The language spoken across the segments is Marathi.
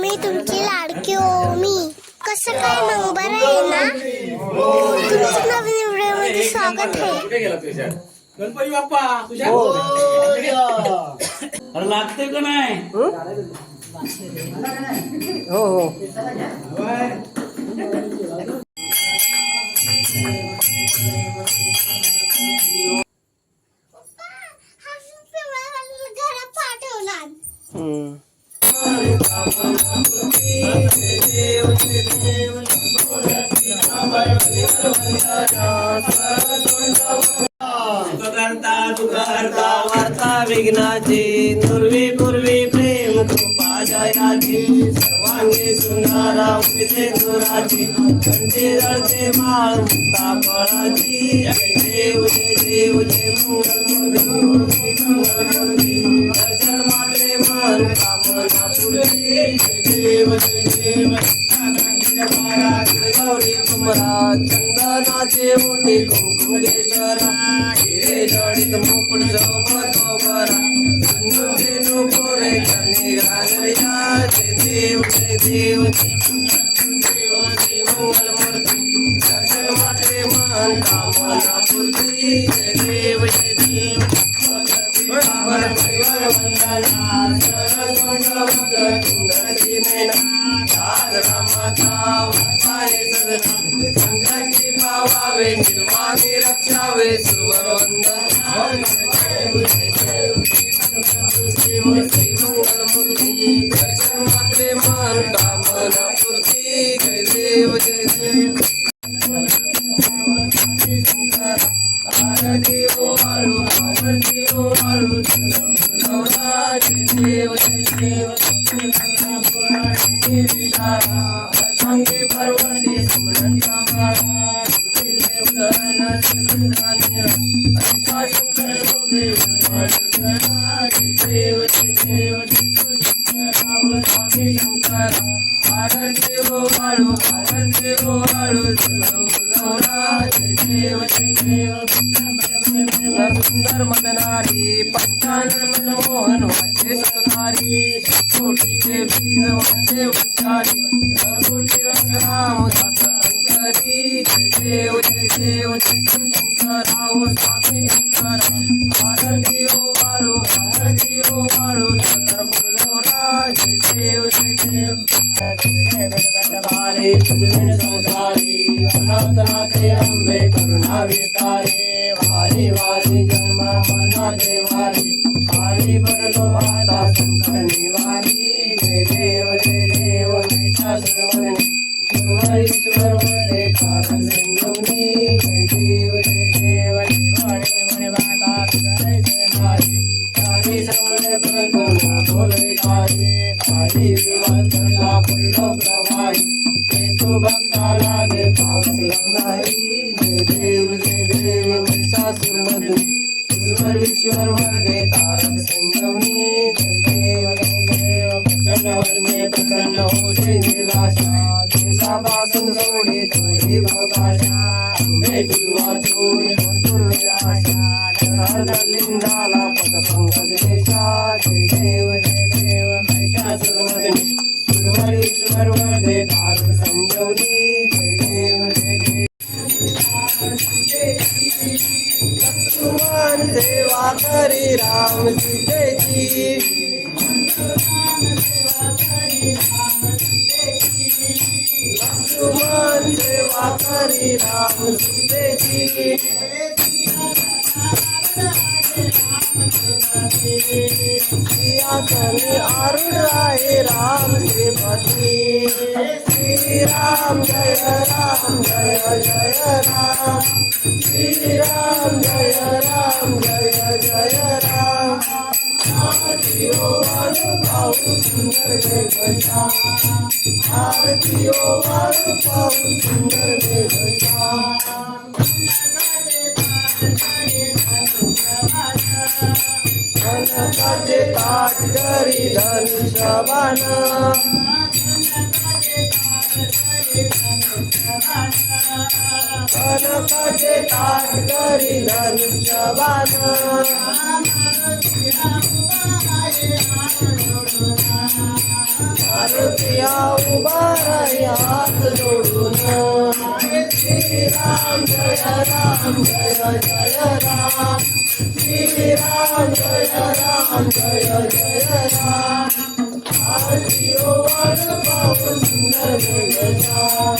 मी तुमची लाडकी ओमी. कसं काय मग? बरं आहे ना? तुमचं नवीन व्हिडिओमध्ये स्वागत आहे. कुठे गेला तुझ्या? गणपती बाप्पा तुझ्या? अरे लागते का नाही? हो? हो विघ्नाची पूर्वी पूर्वी प्रेम कृपा जयाची सर्वांगी सुंदरा विजे दुराची कंठी जळते माळ मुक्ता फळाची देव जे देव मंगल मंगल दर्शन मात्रे मन कामना पूर्ती. जय देव. जय देव गौरी कुमरा चंदनाचे मोठे कुंकुमेश्वरा हिरे जडित मुकुट सोबत बरा सुंदर पोरे कन्हे घागरिया जय देव जय देव मंगल मूर्ती दर्शन मात्रे मन कामना पूर्ती जय देव जय देव पावावे निर्वाणी रक्षावे सुवर दर्शन देव जय देव राम स्वामी शंकर आरती ओवाळू आरती ओवाळू गौरा जय देव जय देव सुंदर मदनारी पंचानन मनमोहन वाचे सत्कारी कोटीचे बीज वाचे उच्चारी कोटी राम दास अंकरी जय देव जय देव जय वारी तुझविण संसारी अनंतनाथे अंबे करुणा विस्तारे वारी वारी जन्म मनाचे वारी वारी बरलो आता शंकर निवारी जय देव जय देव महिषासुरमर्दिनी सुरवरीश्वर वरदे कारण सिंधुनी जय देव जय देव देवाणे म्हणे माता तुझे जय मारी सारी समळे परंतु ना बोले काही सारी विवांतरला निराशा लिंगाला पदपंकज देशा जय देव जय देव महिषासुरमर्दिनी सुरवरीश्वर वरदे तारक संजीवनी जय देव जय देव लक्ष्मण सेवा करी राम सीतेची लक्ष्मण सेवा करी राम सीतेची सिंहासनी आरूढ आहे राम श्रीपती श्री राम जय राम जय जय राम श्री राम जय राम जय जय राम आरती ओ वाळू पाहू सुंदर मेघचा आरती ओ वाळू पाहू सुंदर मेघचा कनकाचे ताट करी धनुष्यबाण कनकाचे ताट करी धनुष्यबाण आरतीया उभा हात जोडून. श्रीराम जय राम जय जय राम. श्रीराम जय राम जय जय राम आरती ओ वाळ पाहून सुंदर मेघश्याम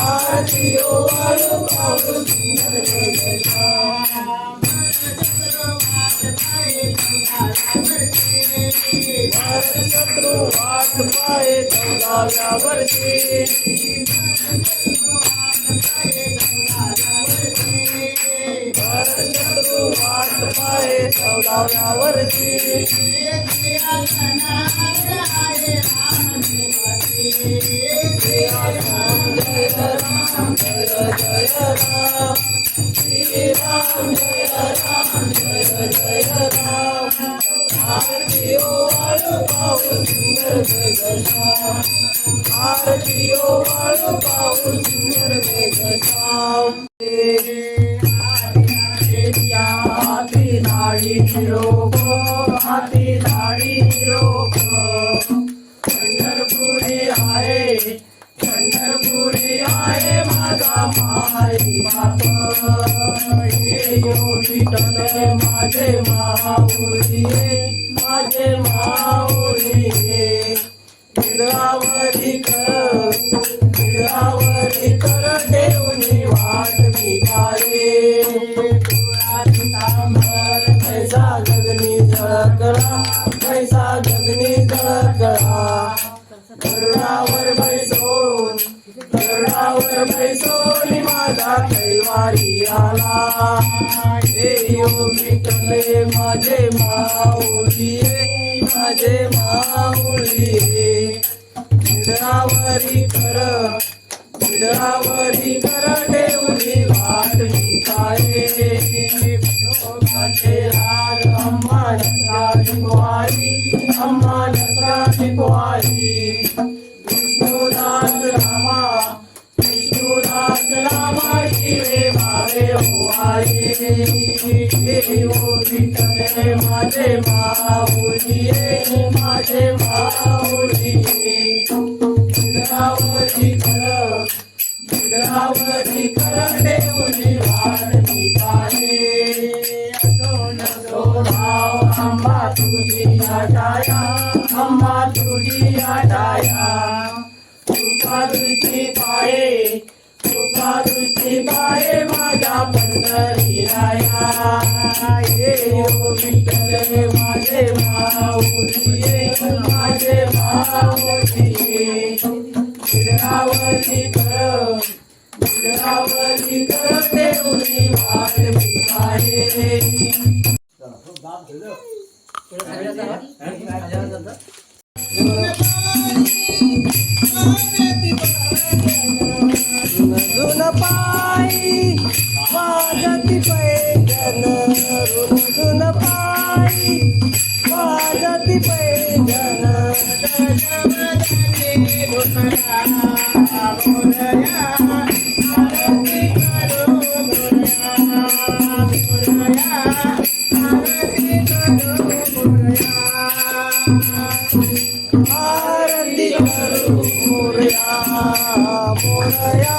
आरती ओ वाळ पाहून सुंदर मेघश्याम शत्रू वाट पाय चौदाव्या वर्षी शत्रू वाट पाय चौदाव्या वर्षी जय राम जय जय राम श्रीराम जय राम जय जय राम सुंदर मेघश्याम आरती सुंदर नाडी निरोप हाती नाडी निरोप पंढरपुरी आहे पंढरपुरी आहे माझा माई बाप. हे माझे माऊली माझे माऊली गिरावरी कर गिरावरी कर देऊनी वाट मी गरुडावर बैसोन माझा कैवारी आला. हे यो विठ्ठले माझे माऊली माझे माऊली विडावरी कर विडावरी कर देऊनी वाट मी पाये अम्मा नसरा कुवारी अम्मा नसरा कुवारी होवारे देव माझे माऊली माझे माऊली विडावरी कर विडावरी कर देऊनी वाट मी पाये तुझी आटाया अंबा तुझी आटाया कृपा दृष्टी पाये कृपा दृष्टी पाये माझ्या पंढरी राया ये ओ विठ्ठल माझे माऊली माझे माऊली विडावरी कर विडावरी कर देऊनी वाट वाजती पैजन रुन रुन पायी वाजती पैजन आरती करू मोरया मोरया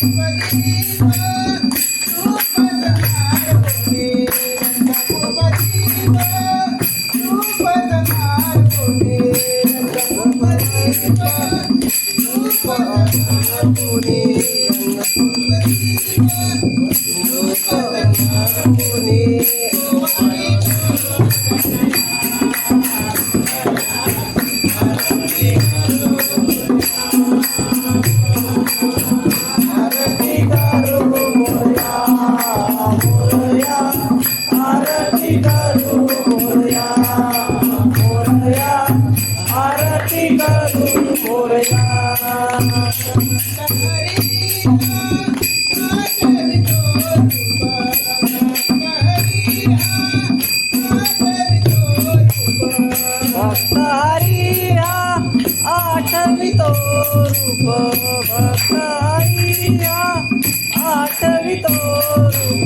我滴。भक्त हरिया आठवितो रूप भक्त हरिया आठवितो रूप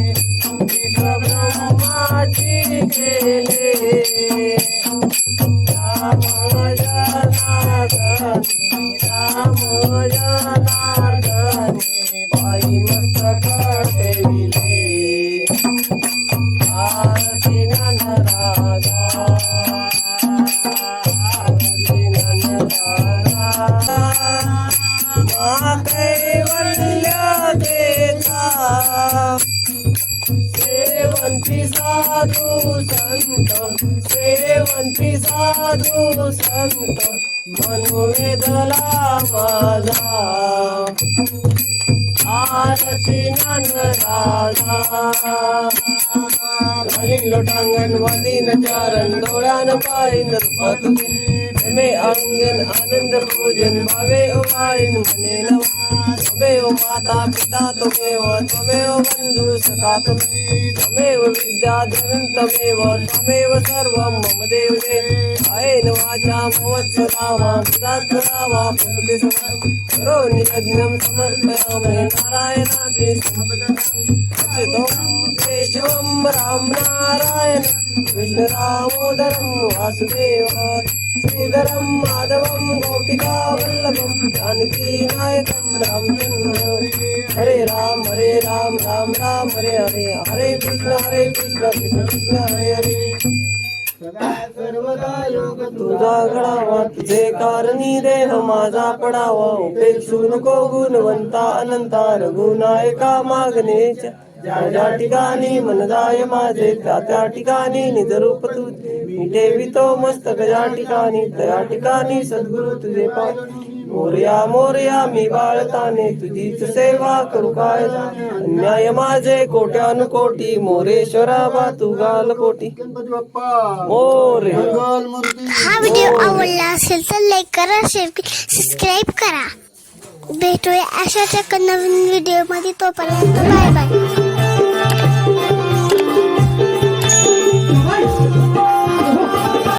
Thank you. साधू संत सेवंती साधू संत मनोवेदला माझा. आरती ननराजा. राधा लोटांगण वादीन चारण डोळ्यान पाहिन रूपात में आंगन आनंद पूजन भावे ओ उभाईन मने तुम्हें ओ माता पिता तुम्हें ओ तुम्हें ओ बंधु सखा तुम्हें ओ विद्या धनं तुम्हें ओ सर्वं मम देव देव आयेन वाचा मवत्सरामा पितात्सरामा पुनते करोमि यज्ञं समर्पयामि नारायणाते अच्युतं केशवम राम नारायण। कृष्णरामोदरं वासुदेव శ్రీధరం మాధవం गोपिका वल्लभं जानकी नायकं रामचन्द्र हरे राम हरे राम राम राम हरे हरे। हरे कृष्ण हरे కృష్ణ కృష్ణ कृष्ण हरे हरे। तुझा घडावा तुझे कारणी देह माझा पडावा। उपेक्षू नको गुणवंता अनंता रघुनायका मागणेच्या ज्या ज्या ठिकाणी मनदाय माझे त्या त्या ठिकाणी निजरूप तू. मी ठेवितो मस्तक ज्या ठिकाणी त्या ठिकाणी सद्गुरु तुझे पाय. मोरया मोरया मी बाळताने तुझीच सेवा करू काय? अन्याय माझे कोट्यानुकोटी मोरेश्वरा बा तू गाल कोटी मोरे. हा व्हिडिओ आवडला असेल तर लाईक करा शेअर सबस्क्राईब करा. भेटूया अशाच एका नवीन व्हिडिओमध्ये तोपर्यंत बाय बाय.